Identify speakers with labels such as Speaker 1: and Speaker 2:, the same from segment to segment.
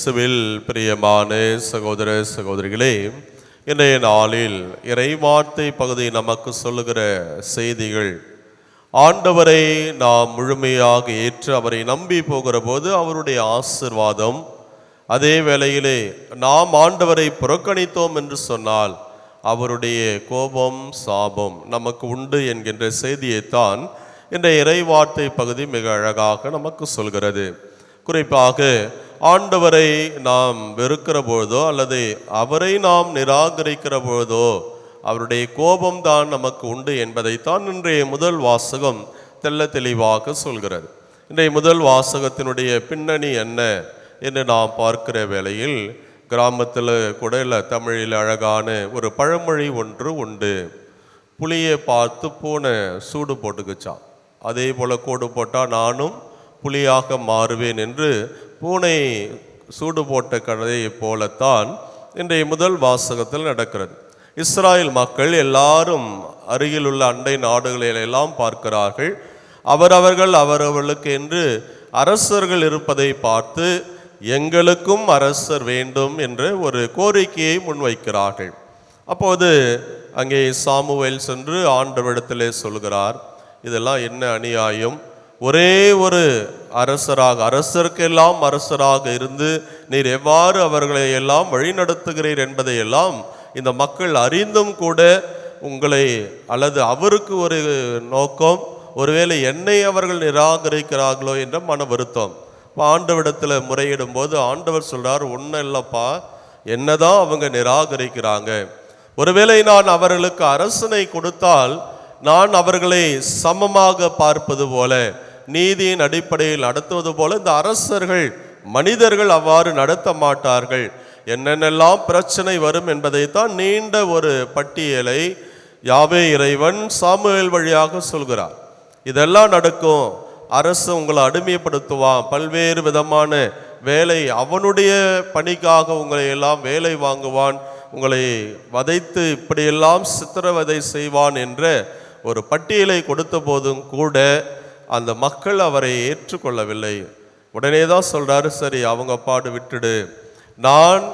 Speaker 1: இயேசுவில் பிரியமான சகோதர சகோதரிகளே இன்றைய நாளில் இறைவார்த்தை பகுதி நமக்கு சொல்லுகிற செய்திகள் ஆண்டவரை நாம் முழுமையாக ஏற்று அவரை நம்பி போகிற போது அவருடைய ஆசிர்வாதம். அதே வேளையிலே நாம் ஆண்டவரை புறக்கணித்தோம் என்று சொன்னால் அவருடைய கோபம் சாபம் நமக்கு உண்டு என்கின்ற செய்தியைத்தான் இந்த இறைவார்த்தை பகுதி மிக அழகாக நமக்கு சொல்கிறது. குறிப்பாக ஆண்டவரை நாம் வெறுக்கிற பொழுதோ அல்லது அவரை நாம் நிராகரிக்கிற பொழுதோ அவருடைய கோபம்தான் நமக்கு உண்டு என்பதைத்தான் இன்றைய முதல் வாசகம் தெள்ள தெளிவாக சொல்கிறது. இன்றைய முதல் வாசகத்தினுடைய பின்னணி என்ன என்று நாம் பார்க்கிற வேளையில் கிராமத்தில் கூட இல்லை தமிழில் அழகான ஒரு பழமொழி ஒன்று உண்டு. புளியை பார்த்து பூனை சூடு போட்டுக்குச்சான் அதே போல் கோடு போட்டால் நானும் புலியாக மாறுவேன் என்று பூனை சூடு போட்ட கதையைப் போலத்தான் இன்றைய முதல் வாசகத்தில் நடக்கிறது. இஸ்ராயல் மக்கள் எல்லாரும் அருகிலுள்ள அண்டை நாடுகளில் எல்லாம் பார்க்கிறார்கள். அவரவர்கள் அவரவர்களுக்கு என்று அரசர்கள் இருப்பதை பார்த்து எங்களுக்கும் அரசர் வேண்டும் என்று ஒரு கோரிக்கையை முன்வைக்கிறார்கள். அப்போது அங்கே சாமுவேல் சென்று ஆண்டவரிடத்திலே சொல்கிறார் இதெல்லாம் என்ன அநியாயம்? ஒரே ஒரு அரசராக அரசருக்கெல்லாம் அரசராக இருந்து நீர் எவ்வாறு அவர்களை எல்லாம் வழிநடத்துகிறீர் என்பதையெல்லாம் இந்த மக்கள் அறிந்தும் கூட உங்களை அல்லது அவருக்கு ஒரு நோக்கம் ஒருவேளை என்னை அவர்கள் நிராகரிக்கிறார்களோ என்ற மன வருத்தம். இப்போ ஆண்டவரிடத்தில் முறையிடும் போது ஆண்டவர் சொல்கிறார் ஒன்றும் இல்லைப்பா என்னதான் அவங்க நிராகரிக்கிறாங்க. ஒருவேளை நான் அவர்களுக்கு அரசனை கொடுத்தால் நான் அவர்களை சமமாக பார்ப்பது போல நீதியின் அடிப்படையில் நடத்துவது போல இந்த அரசர்கள் மனிதர்கள் அவ்வாறு நடத்த மாட்டார்கள். என்னென்னலாம் பிரச்சனை வரும் என்பதைத்தான் நீண்ட ஒரு பட்டியலை யாவே இறைவன் சாமுவேல் வழியாக சொல்கிறார். இதெல்லாம் நடக்கும். அரசு உங்களை அடிமைப்படுத்துவான். பல்வேறு விதமான வேலை அவனுடைய பணிக்காக உங்களை எல்லாம் வேலை வாங்குவான். உங்களை வதைத்து இப்படியெல்லாம் சித்திரவதை செய்வான் என்ற ஒரு பட்டியலை கொடுத்த போதும் கூட அந்த மக்கள் அவரை ஏற்றுக்கொள்ளவில்லை. உடனே தான் சொல்கிறாரு சரி அவங்க பாடு விட்டுடு. நான்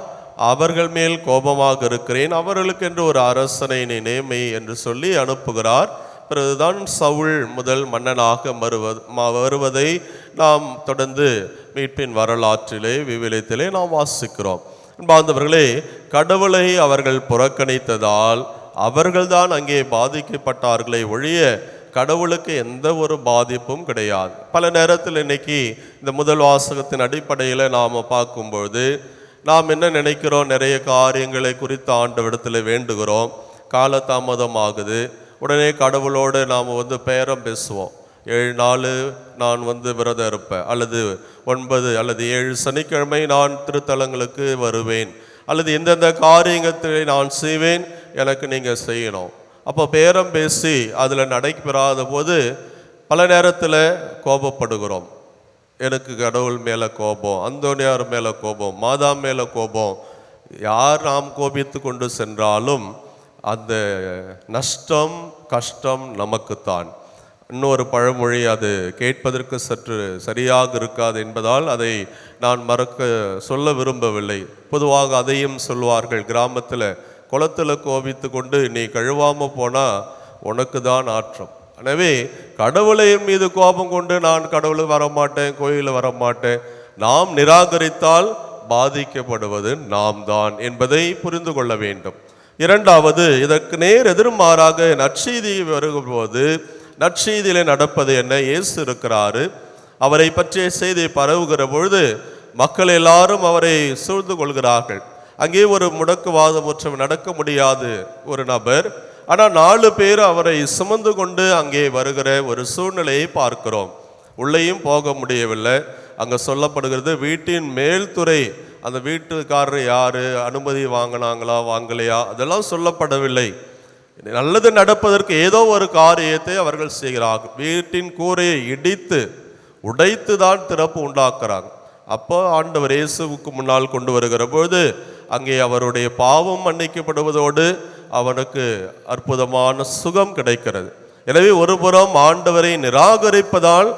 Speaker 1: அவர்கள் மேல் கோபமாக இருக்கிறேன். அவர்களுக்கென்று ஒரு அரசனை நீ நேமை என்று சொல்லி அனுப்புகிறார். பிறகுதான் சவுள் முதல் மன்னனாக மறுவது வருவதை நாம் தொடர்ந்து மீட்பின் வரலாற்றிலே விவிலியத்திலே நாம் வாசிக்கிறோம். அன்பார்ந்தவர்களே கடவுளை அவர்கள் புறக்கணித்ததால் அவர்கள்தான் அங்கே பாதிக்கப்பட்டார்களே ஒழிய கடவுளுக்கு எந்த ஒரு பாதிப்பும் கிடையாது. பல நேரத்தில் இன்னைக்கு இந்த முதல் வாசகத்தின் அடிப்படையில் நாம் பார்க்கும்பொழுது நாம் என்ன நினைக்கிறோம்? நிறைய காரியங்களை குறித்து ஆண்டவிடத்தில் வேண்டுகிறோம். காலதாமதம் ஆகுது உடனே கடவுளோடு நாம் வந்து பேரம் பேசுவோம். ஏழு நாள் நான் வந்து விரதம் இருப்பேன். அல்லது ஒன்பது அல்லது ஏழு சனிக்கிழமை நான் திருத்தலங்களுக்கு வருவேன். அல்லது எந்தெந்த காரியங்களை நான் செய்வேன் எனக்கு நீங்கள் செய்யணும். அப்போ பேரம் பேசி அதில் நடைபெறாத போது பல நேரத்தில் கோபப்படுகிறோம். எனக்கு கடவுள் மேலே கோபம் அந்தோனியார் மேலே கோபம் மாதா மேலே கோபம் யார் நாம் கோபித்து கொண்டு சென்றாலும் அந்த நஷ்டம் கஷ்டம் நமக்குத்தான். இன்னொரு பழமொழி அது கேட்பதற்கு சற்று சரியாக இருக்காது என்பதால் அதை நான் மறக்க சொல்ல விரும்பவில்லை. பொதுவாக அதையும் சொல்வார்கள் கிராமத்தில் குளத்தில் கோபித்து கொண்டு நீ கழுவாமல் போனால் உனக்கு தான் ஆற்றம். எனவே கடவுளை மீது கோபம் கொண்டு நான் கடவுளுக்கு வரமாட்டேன் கோயிலில் வரமாட்டேன். நாம் நிராகரித்தால் பாதிக்கப்படுவது நாம் தான் என்பதை புரிந்து கொள்ள வேண்டும். இரண்டாவது இதற்கு நேர் எதிர்மாறாக நற்செய்தி வரும்போது நற்செய்தியிலே நடப்பது என்ன? இயேசு இருக்கிறாரு. அவரை பற்றிய செய்தி பரவுகிற பொழுது மக்கள் எல்லாரும் அவரை சூழ்ந்து கொள்கிறார்கள். அங்கே ஒரு முடக்குவாதமுற்றம் நடக்க முடியாது ஒரு நபர். ஆனால் நாலு பேர் அவரை சுமந்து கொண்டு அங்கே வருகிற ஒரு சூழ்நிலையை பார்க்கிறோம். உள்ளேயும் போக முடியவில்லை. அங்கே சொல்லப்படுகிறது வீட்டின் மேல்துறை அந்த வீட்டுக்காரர் யார்? அனுமதி வாங்கினாங்களா வாங்கலையா? அதெல்லாம் சொல்லப்படவில்லை. நல்லது நடப்பதற்கு ஏதோ ஒரு காரியத்தை அவர்கள் செய்கிறார்கள் வீட்டின் கூரையை இடித்து உடைத்து தான் திறப்பு உண்டாக்குறாங்க. அப்போ ஆண்டவர் இயேசுவுக்கு முன்னால் கொண்டு வருகிற பொழுது அங்கே அவருடைய பாவம் மன்னிக்கப்படுவதோடு அவனுக்கு அற்புதமான சுகம் கிடைக்கிறது. எனவே ஒருபுறம் ஆண்டவரை நிராகரிப்பதால்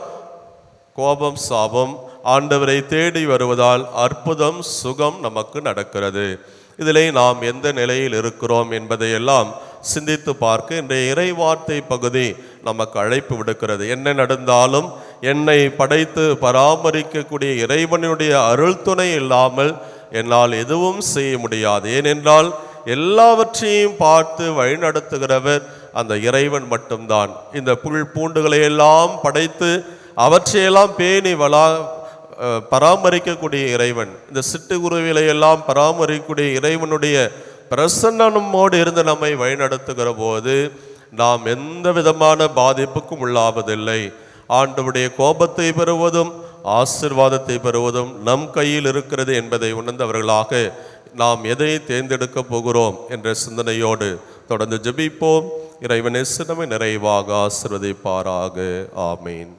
Speaker 1: கோபம் சாபம் ஆண்டவரை தேடி வருவதால் அற்புதம் சுகம் நமக்கு நடக்கிறது. இதிலே நாம் எந்த நிலையில் இருக்கிறோம் என்பதையெல்லாம் சிந்தித்து பார்க்க இன்றைய இறைவார்த்தை பகுதி நமக்கு அழைப்பு விடுக்கிறது. என்ன நடந்தாலும் என்னை படைத்து பராமரிக்கக்கூடிய இறைவனுடைய அருள் துணை இல்லாமல் என்னால் எதுவும் செய்ய முடியாது. ஏனென்றால் எல்லாவற்றையும் பார்த்து வழிநடத்துகிறவர் அந்த இறைவன் மட்டும்தான். இந்த புல் பூண்டுகளை எல்லாம் படைத்து அவற்றையெல்லாம் பேணி வளா பராமரிக்கக்கூடிய இறைவன் இந்த சிட்டுக்குருவிகளை எல்லாம் பராமரிக்கக்கூடிய இறைவனுடைய பிரசன்னமோடு இருந்து நம்மை வழிநடத்துகிற போது நாம் எந்த விதமான பாதிப்புக்கும் உள்ளாவதில்லை. ஆண்டவுடைய கோபத்தை பெறுவதும் ஆசிர்வாதத்தை பெறுவதும் நம் கையில் இருக்கிறது என்பதை உணர்ந்தவர்களாக நாம் எதை தேர்ந்தெடுக்கப் போகிறோம் என்ற சிந்தனையோடு தொடர்ந்து ஜபிப்போம். இறைவனே சிறமை நிறைவாக ஆசிர்வதிப்பாராக. ஆமீன்.